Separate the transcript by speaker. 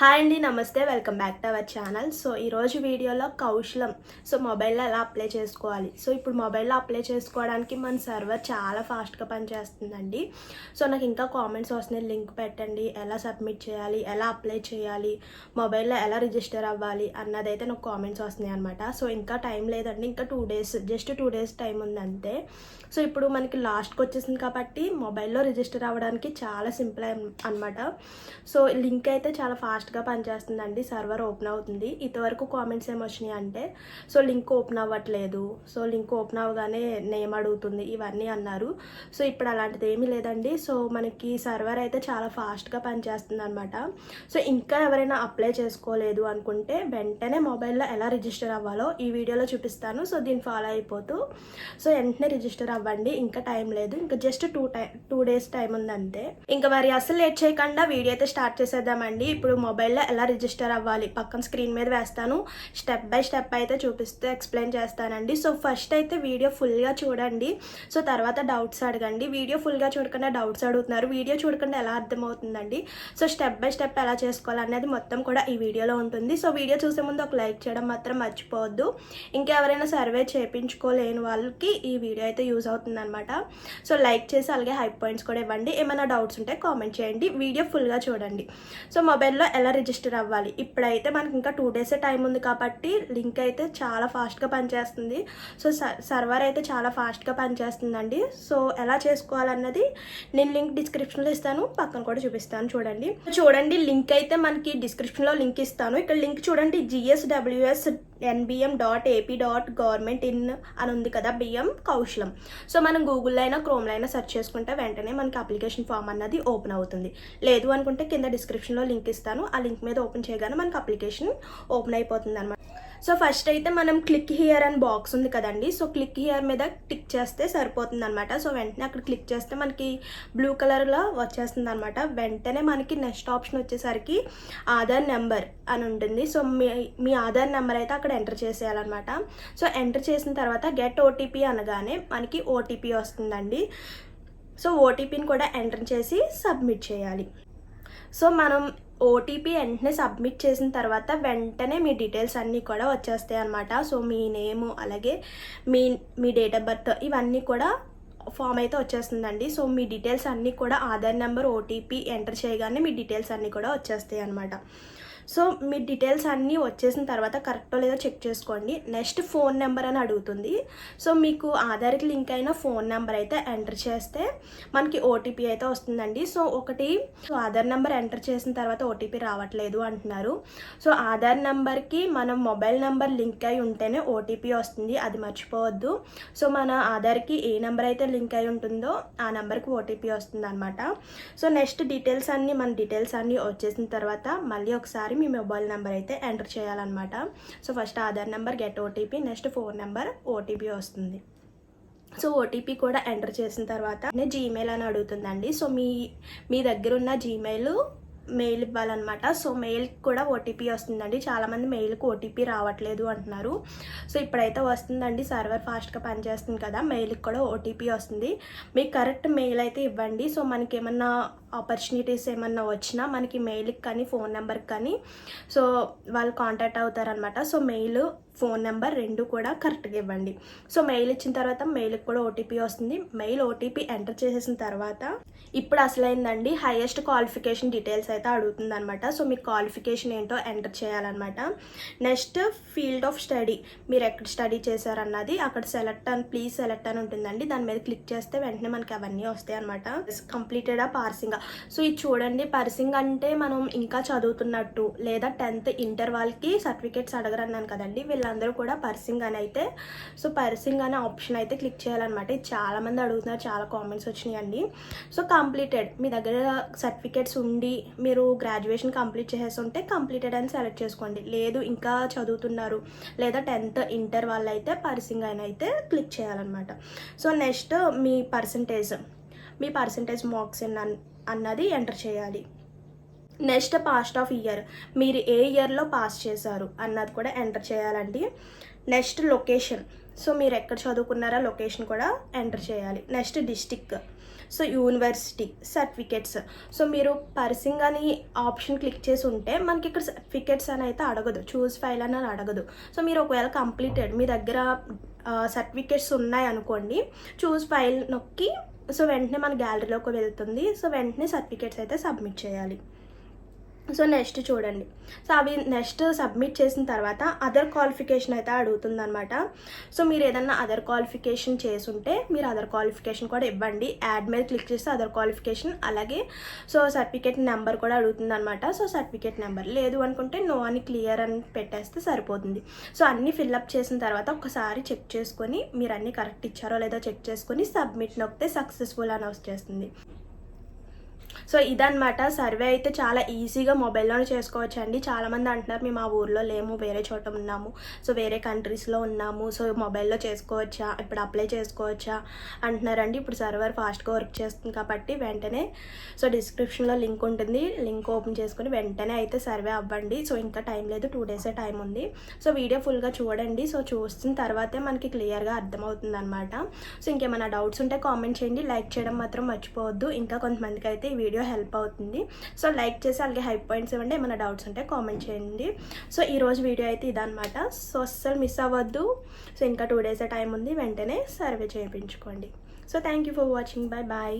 Speaker 1: Hi అండి నమస్తే. Welcome back to our channel so ఈరోజు వీడియోలో కౌశలం. సో మొబైల్లో ఎలా అప్లై చేసుకోవాలి? సో ఇప్పుడు మొబైల్లో అప్లై చేసుకోవడానికి మన సర్వర్ చాలా ఫాస్ట్గా పనిచేస్తుందండి. సో నాకు ఇంకా కామెంట్స్ వస్తున్నాయి. లింక్ పెట్టండి. ఎలా సబ్మిట్ చేయాలి? ఎలా అప్లై చేయాలి? మొబైల్లో ఎలా రిజిస్టర్ అవ్వాలి? అన్నదైతే నాకు కామెంట్స్ వస్తున్నాయి అనమాట సో ఇంకా టైం లేదండి. ఇంకా two days just two days time ఉంది అంతే సో ఇప్పుడు మనకి లాస్ట్కి వచ్చేసింది కాబట్టి మొబైల్లో రిజిస్టర్ అవ్వడానికి చాలా సింపుల్ అనమాట సో లింక్ అయితే చాలా ఫాస్ట్ ఫాస్ట్గా పనిచేస్తుందండి సర్వర్ ఓపెన్ అవుతుంది. ఇంతవరకు కామెంట్స్ ఏమొచ్చినాయి అంటే సో లింక్ ఓపెన్ అవ్వట్లేదు సో లింక్ ఓపెన్ అవ్వగానే నేమ్ అడుగుతుంది ఇవన్నీ అన్నారు. సో ఇప్పుడు అలాంటిది ఏమీ లేదండి. సో మనకి సర్వర్ అయితే చాలా ఫాస్ట్గా పనిచేస్తుంది అనమాట సో ఇంకా ఎవరైనా అప్లై చేసుకోలేదు అనుకుంటే వెంటనే మొబైల్లో ఎలా రిజిస్టర్ అవ్వాలో ఈ వీడియోలో చూపిస్తాను. సో దీన్ని ఫాలో అయిపోతూ సో వెంటనే రిజిస్టర్ అవ్వండి. ఇంకా టైం లేదు. ఇంకా just two time two days time ఉంది అంతే ఇంకా మరి అసలు లేట్ చేయకుండా వీడియో అయితే స్టార్ట్ చేసేద్దామండి. ఇప్పుడు మొబైల్లో ఎలా రిజిస్టర్ అవ్వాలి? పక్కన స్క్రీన్ మీద వేస్తాను. స్టెప్ బై స్టెప్ అయితే చూపిస్తూ ఎక్స్ప్లెయిన్ చేస్తానండి. సో ఫస్ట్ అయితే వీడియో ఫుల్గా చూడండి. సో తర్వాత డౌట్స్ అడగండి. వీడియో ఫుల్గా చూడకుండా డౌట్స్ అడుగుతున్నారు. వీడియో చూడకుండా ఎలా అర్థమవుతుందండి? సో స్టెప్ బై స్టెప్ ఎలా చేసుకోవాలి అనేది మొత్తం కూడా ఈ వీడియోలో ఉంటుంది. సో వీడియో చూసే ముందు ఒక లైక్ చేయడం మాత్రం మర్చిపోవద్దు. ఇంకెవరైనా సర్వే చేయించుకోలేని వాళ్ళకి ఈ వీడియో అయితే యూజ్ అవుతుందన్నమాట. సో లైక్ చేసి అలాగే హై పాయింట్స్ కూడా ఇవ్వండి. ఏమైనా డౌట్స్ ఉంటే కామెంట్ చేయండి. వీడియో ఫుల్గా చూడండి. సో మొబైల్లో ఎలా రిజిస్టర్ అవ్వాలి? ఇప్పుడైతే మనకి ఇంకా టూ డేస్ టైం ఉంది కాబట్టి లింక్ అయితే చాలా ఫాస్ట్గా పనిచేస్తుంది. సో సర్వర్ అయితే చాలా ఫాస్ట్గా పనిచేస్తుందండి. సో ఎలా చేసుకోవాలన్నది నేను లింక్ డిస్క్రిప్షన్లో ఇస్తాను. పక్కన కూడా చూపిస్తాను చూడండి. చూడండి లింక్ అయితే మనకి డిస్క్రిప్షన్లో లింక్ ఇస్తాను. ఇక్కడ లింక్ చూడండి GSWS NBM dot AP dot government in అని ఉంది కదా బిఎం కౌశలం సో మనం గూగుల్లో అయినా క్రోమ్లో అయినా సెర్చ్ చేసుకుంటే వెంటనే మనకి అప్లికేషన్ ఫామ్ అన్నది ఓపెన్ అవుతుంది. లేదు అనుకుంటే కింద డిస్క్రిప్షన్లో లింక్ ఇస్తాను. ఆ లింక్ మీద ఓపెన్ చేయగానే మనకి అప్లికేషన్ ఓపెన్ అయిపోతుంది అనమాట సో ఫస్ట్ అయితే మనం క్లిక్ హియర్ అని బాక్స్ ఉంది కదండి. సో క్లిక్ హియర్ మీద టిక్ చేస్తే సరిపోతుంది అనమాట సో వెంటనే అక్కడ క్లిక్ చేస్తే మనకి బ్లూ కలర్లో వచ్చేస్తుంది అనమాట వెంటనే మనకి నెక్స్ట్ ఆప్షన్ వచ్చేసరికి ఆధార్ నెంబర్ అని ఉంటుంది. సో మీ మీ ఆధార్ నెంబర్ అయితే అక్కడ ఎంటర్ చేసేయాలన్నమాట. సో ఎంటర్ చేసిన తర్వాత గెట్ ఓటీపీ అనగానే మనకి ఓటీపీ వస్తుందండి. సో ఓటీపీని కూడా ఎంటర్ చేసి సబ్మిట్ చేయాలి. సో మనం ఓటీపీ వెంటనే సబ్మిట్ చేసిన తర్వాత వెంటనే మీ డీటెయిల్స్ అన్నీ కూడా వచ్చేస్తాయి అనమాట సో మీ నేము అలాగే మీ మీ డేట్ ఆఫ్ బర్త్ ఇవన్నీ కూడా ఫామ్ అయితే వచ్చేస్తుందండి. సో మీ డీటెయిల్స్ అన్నీ కూడా ఆధార్ నెంబర్ ఓటీపీ ఎంటర్ చేయగానే మీ డీటెయిల్స్ అన్నీ కూడా వచ్చేస్తాయి అనమాట సో మీ డీటెయిల్స్ అన్నీ వచ్చేసిన తర్వాత కరెక్టో లేదో చెక్ చేసుకోండి. నెక్స్ట్ ఫోన్ నెంబర్ అని అడుగుతుంది. సో మీకు ఆధార్కి లింక్ అయిన ఫోన్ నెంబర్ అయితే ఎంటర్ చేస్తే మనకి ఓటీపీ అయితే వస్తుందండి. సో ఒకటి సో ఆధార్ నెంబర్ ఎంటర్ చేసిన తర్వాత ఓటీపీ రావట్లేదు అంటున్నారు. సో ఆధార్ నెంబర్కి మనం మొబైల్ నెంబర్ లింక్ అయి ఉంటేనే ఓటీపీ వస్తుంది. అది మర్చిపోవద్దు. సో మన ఆధార్కి ఏ నెంబర్ అయితే లింక్ అయి ఉంటుందో ఆ నెంబర్కి ఓటీపీ వస్తుంది అనమాట సో నెక్స్ట్ డీటెయిల్స్ అన్నీ మన డీటెయిల్స్ అన్నీ వచ్చేసిన తర్వాత మళ్ళీ ఒకసారి మీ మొబైల్ నెంబర్ అయితే ఎంటర్ చేయాలన్నమాట. So first Aadhaar number get OTP next phone number OTP వస్తుంది. సో ఓటీపీ కూడా ఎంటర్ చేసిన తర్వాత జీమెయిల్ అని అడుగుతుందండి. సో మీ మీ దగ్గర ఉన్న జీమెయిల్ మెయిల్ ఇవ్వాలన్నమాట. సో మెయిల్కి కూడా ఓటీపీ వస్తుందండి. చాలామంది మెయిల్కి ఓటీపీ రావట్లేదు అంటున్నారు. సో ఇప్పుడైతే వస్తుందండి. సర్వర్ ఫాస్ట్గా పనిచేస్తుంది కదా మెయిల్కి కూడా ఓటీపీ వస్తుంది. మీకు కరెక్ట్ మెయిల్ అయితే ఇవ్వండి. సో మనకి ఏమన్నా ఆపర్చునిటీస్ ఏమన్నా వచ్చినా మనకి మెయిల్కి కానీ ఫోన్ నెంబర్కి కానీ సో వాళ్ళు కాంటాక్ట్ అవుతారనమాట సో మెయిల్ ఫోన్ నెంబర్ రెండు కూడా కరెక్ట్గా ఇవ్వండి. సో మెయిల్ ఇచ్చిన తర్వాత మెయిల్కి కూడా ఓటీపీ వస్తుంది. మెయిల్ ఓటీపీ ఎంటర్ చేసేసిన తర్వాత ఇప్పుడు అసలైందండి హైయెస్ట్ క్వాలిఫికేషన్ డీటెయిల్స్ అయితే అడుగుతుంది అనమాట సో మీ క్వాలిఫికేషన్ ఏంటో ఎంటర్ చేయాలన్నమాట. నెక్స్ట్ ఫీల్డ్ ఆఫ్ స్టడీ మీరు ఎక్కడ స్టడీ చేశారన్నది అక్కడ సెలెక్ట్ అని ప్లీజ్ సెలెక్ట్ అని ఉంటుందండి. దాని మీద క్లిక్ చేస్తే వెంటనే మనకి అవన్నీ వస్తాయి అనమాట కంప్లీటెడ్ ఆ పార్సింగ్ సో ఇది చూడండి పర్సింగ్ అంటే మనం ఇంకా చదువుతున్నట్టు లేదా టెన్త్ ఇంటర్ వాళ్ళకి సర్టిఫికేట్స్ అడగరన్నాను కదండి అందరూ కూడా పర్సింగ్ అని అయితే సో పర్సింగ్ అనే ఆప్షన్ అయితే క్లిక్ చేయాలన్నమాట. ఇది చాలామంది అడుగుతున్నారు చాలా కామెంట్స్ వచ్చినాయండి. సో కంప్లీటెడ్ మీ దగ్గర సర్టిఫికేట్స్ ఉండి మీరు గ్రాడ్యుయేషన్ కంప్లీట్ చేసేసి ఉంటే కంప్లీటెడ్ అని సెలెక్ట్ చేసుకోండి. లేదు ఇంకా చదువుతున్నారు లేదా టెన్త్ ఇంటర్ వాళ్ళు అయితే పర్సింగ్ అని అయితే క్లిక్ చేయాలన్నమాట. సో నెక్స్ట్ మీ పర్సంటేజ్ మీ పర్సంటేజ్ మార్క్స్ అన్నది ఎంటర్ చేయాలి. Next past of year. మీరు ఏ ఇయర్లో పాస్ చేశారు అన్నది కూడా ఎంటర్ చేయాలండి. Next location. సో మీరు ఎక్కడ చదువుకున్నారో లొకేషన్ కూడా ఎంటర్ చేయాలి. Next district. So university certificates. So మీరు పర్సింగ్ అని ఆప్షన్ క్లిక్ చేసి ఉంటే మనకి ఇక్కడ సర్టిఫికేట్స్ అని అయితే అడగదు. చూస్ ఫైల్ అని అడగదు. సో మీరు ఒకవేళ కంప్లీటెడ్ మీ దగ్గర సర్టిఫికేట్స్ ఉన్నాయి అనుకోండి చూస్ ఫైల్ నొక్కి సో వెంటనే మన గ్యాలరీలోకి వెళ్తుంది. సో వెంటనే సర్టిఫికేట్స్ అయితే సబ్మిట్ చేయాలి. సో నెక్స్ట్ చూడండి. సో అవి నెక్స్ట్ సబ్మిట్ చేసిన తర్వాత అదర్ క్వాలిఫికేషన్ అయితే అడుగుతుందనమాట సో మీరు ఏదన్నా అదర్ క్వాలిఫికేషన్ చేసుంటే మీరు అదర్ క్వాలిఫికేషన్ కూడా ఇవ్వండి. యాడ్ మీద క్లిక్ చేస్తే అదర్ క్వాలిఫికేషన్ అలాగే సో సర్టిఫికేట్ నెంబర్ కూడా అడుగుతుందనమాట సో సర్టిఫికేట్ నెంబర్ లేదు అనుకుంటే నో అని క్లియర్ అని పెట్టేస్తే సరిపోతుంది. సో అన్నీ ఫిల్అప్ చేసిన తర్వాత ఒకసారి చెక్ చేసుకొని మీరు అన్నీ కరెక్ట్ ఇచ్చారో లేదో చెక్ చేసుకొని సబ్మిట్ నొక్కితే సక్సెస్ఫుల్ అని వచ్చేస్తుంది సో ఇదనమాట సర్వే అయితే చాలా ఈజీగా మొబైల్లోనే చేసుకోవచ్చు అండి చాలామంది అంటున్నారు మేము ఆ ఊర్లో లేము వేరే చోట ఉన్నాము. సో వేరే కంట్రీస్లో ఉన్నాము. సో మొబైల్లో చేసుకోవచ్చా? ఇప్పుడు అప్లై చేసుకోవచ్చా? అంటున్నారండి. ఇప్పుడు సర్వర్ ఫాస్ట్గా వర్క్ చేస్తుంది కాబట్టి వెంటనే సో డిస్క్రిప్షన్లో లింక్ ఉంటుంది. లింక్ ఓపెన్ చేసుకుని వెంటనే అయితే సర్వే అవ్వండి. సో ఇంకా టైం లేదు టూ డేసే టైం ఉంది. సో వీడియో ఫుల్గా చూడండి. సో చూసిన తర్వాతే మనకి క్లియర్గా అర్థమవుతుంది అనమాట సో ఇంకేమైనా డౌట్స్ ఉంటే కామెంట్ చేయండి. లైక్ చేయడం మాత్రం మర్చిపోవద్దు. ఇంకా కొంతమందికి అయితే ఈ వీడియో హెల్ప్ అవుతుంది. సో లైక్ చేసి అలాగే హై పాయింట్స్ ఇవ్వండి. ఏమైనా డౌట్స్ ఉంటే కామెంట్ చేయండి. సో ఈరోజు వీడియో అయితే ఇదనమాట సో అస్సలు మిస్ అవ్వద్దు. సో ఇంకా టూ డేస్ టైం ఉంది. వెంటనే సర్వే చేయించుకోండి. So thank you for watching bye bye